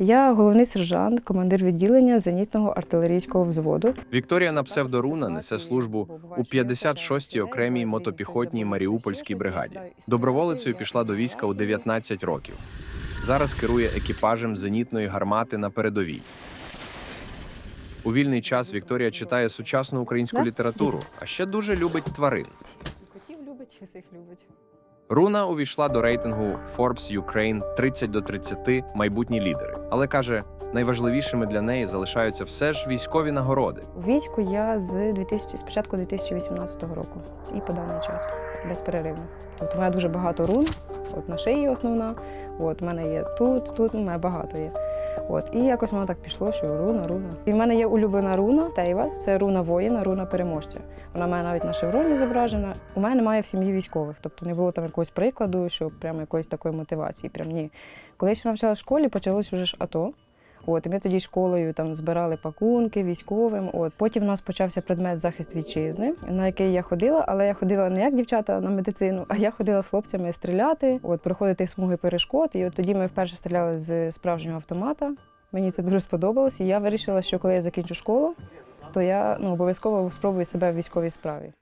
Я головний сержант, командир відділення зенітного артилерійського взводу. Вікторія на псевдоруна несе службу у 56-й окремій мотопіхотній Маріупольській бригаді. Доброволицею пішла до війська у 19 років. Зараз керує екіпажем зенітної гармати на передовій. У вільний час Вікторія читає сучасну українську літературу, а ще дуже любить тварин. Котів любить, всіх любить. Руна увійшла до рейтингу Forbes Ukraine 30 до 30 майбутні лідери, але каже, найважливішими для неї залишаються все ж військові нагороди. У війську я з 2000, з початку 2018 року і по даний час безперервно. Тобто мене дуже багато рун, от на шиї основна, от у мене є тут, тут, у мене багато є. От, і якось воно так пішло, що руна, руна. І в мене є улюблена руна Тейвас, це руна воїна, руна переможця. Вона має навіть на шевроні зображена. У мене немає в сім'ї військових, тобто не було там якогось прикладу, що прямо якоїсь такої мотивації. Прям ні. Коли я ще навчала в школі, почалось уже ж АТО. От, ми тоді школою там збирали пакунки військовим. От потім у нас почався предмет захист вітчизни, на який я ходила, але я ходила не як дівчата на медицину, а я ходила з хлопцями стріляти, от проходити смуги перешкод. І от тоді ми вперше стріляли з справжнього автомата. Мені це дуже сподобалось, і я вирішила, що коли я закінчу школу, то я ну обов'язково спробую себе в військовій справі.